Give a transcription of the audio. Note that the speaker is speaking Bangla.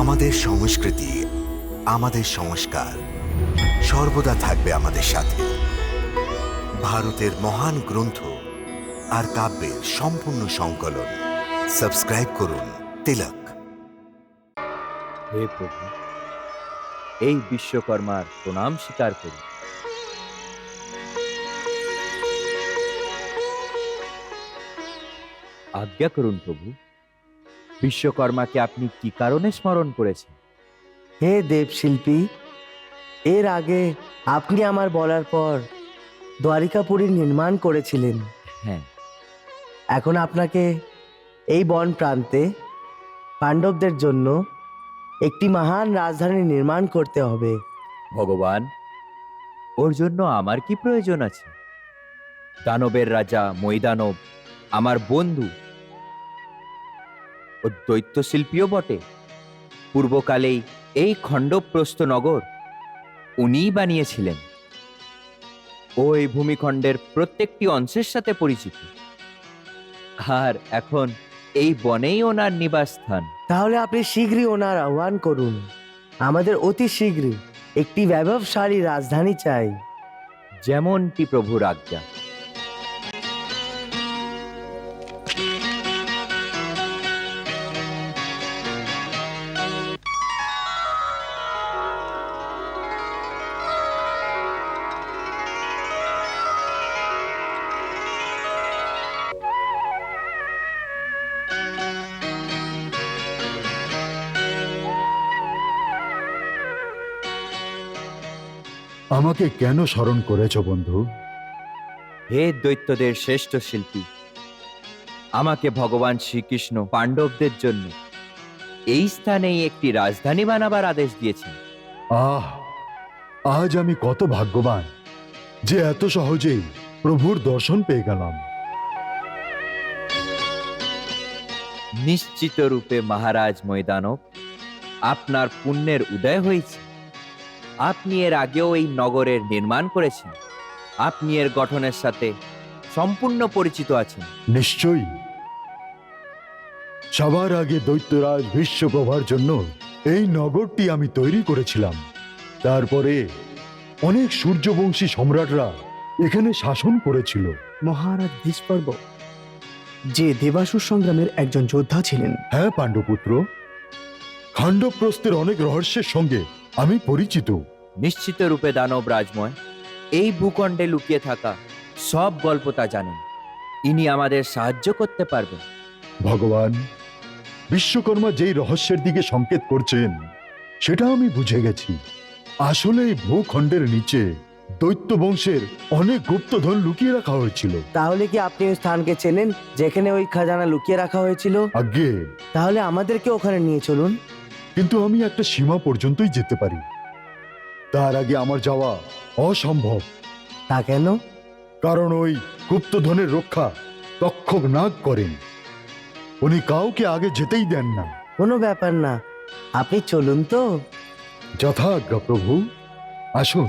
আমাদের সংস্কৃতি, আমাদের সংস্কার সর্বদা থাকবে আমাদের সাথে। ভারতের মহান গ্রন্থ আর কাব্যের সম্পূর্ণ সংকলন। সাবস্ক্রাইব করুন তিলক। হে প্রভু, এই বিশ্বকর্মার প্রণাম স্বীকার করি। আজ্ঞা করুন প্রভু বিশ্বকর্মাকে আপনি কি কারণে স্মরণ করেছেন? হে দেবশিল্পী এর আগে আপনি আমার বলার পর দ্বারিকাপুরী নির্মাণ করেছিলেন। হ্যাঁ। এখন আপনাকে এই বন প্রান্তে পাণ্ডবদের জন্য একটি মহান রাজধানী নির্মাণ করতে হবে। ভগবান ওর জন্য আমার কি প্রয়োজন আছে? দানবের রাজা মৈদানব আমার বন্ধু ও দৈত্য শিল্পীও বটে। পূর্বকালেই এই খণ্ডপ্রস্থ নগর উনিই বানিয়েছিলেন। ও এই ভূমিখণ্ডের প্রত্যেকটি অংশের সাথে পরিচিত। আর এখন এই বনেই ওনার নিবাসস্থান। তাহলে আপনি শীঘ্রই ওনার আহ্বান করুন। আমাদের অতি শীঘ্রই একটি ব্যবসায়ী রাজধানী চাই। যেমনটি প্রভুর আজ্ঞা আমাকে কেন স্মরণ করেছ বন্ধু? হে দৈত্যদের শ্রেষ্ঠ শিল্পী আমাকে ভগবান শ্রীকৃষ্ণ পাণ্ডবদের জন্য এই স্থানেই একটি রাজধানী বানাবার আদেশ দিয়েছেন। আহ আজ আমি কত ভাগ্যবান যে এত সহজেই প্রভুর দর্শন পেয়ে গেলাম। নিশ্চিত রূপে মহারাজ ময়দানব আপনার পুণ্যের উদয় হয়েছে। আপনি এর আগেও এই নগরের নির্মাণ করেছেন। আপনি এর গঠনের সাথে সম্পূর্ণ পরিচিত আছেন। নিশ্চয়ই। সবার আগে দৈত্যরাজ বিশ্বপ্রভার জন্য এই নগরটি আমি তৈরি করেছিলাম। তারপরে অনেক সূর্যবংশী সম্রাটরা এখানে শাসন করেছিল। মহারাজ ভীষ্মর্ব যে দেবাসুর সংগ্রামের একজন যোদ্ধা ছিলেন। হ্যাঁ পাণ্ডপুত্র। খাণ্ডপ্রস্থের অনেক রহস্যের সঙ্গে আমি পরিচিত। নিশ্চিত রূপে দানব রাজময় এই ভূখণ্ডে লুকিয়ে থাকা সব গল্প তা জানেন। ইনি আমাদের সাহায্য করতে পারবেন। ভগবান বিশ্বকর্মা যেই রহস্যের দিকে সংকেত করছেন সেটা আমি বুঝে গেছি। আসলে এই ভূখণ্ডের নিচে দৈত্য বংশের অনেক গুপ্তধন লুকিয়ে রাখা হয়েছিল। তাহলে কি আপনি ওই স্থানকে চেনেন যেখানে ওই খাজানা লুকিয়ে রাখা হয়েছিল? আগে তাহলে আমাদেরকে ওখানে নিয়ে চলুন। কিন্তু আমি একটা সীমা পর্যন্তই যেতে পারি। তার আগে আমার যাওয়া অসম্ভব। তা কেন? কারণ ওই গুপ্তধনের রক্ষা তক্ষক নাগ করেন। উনি কাউকে আগে যেতেই দেন না। কোনো ব্যাপার না। আপনি চলুন তো। যথাজ্ঞা প্রভু আসুন।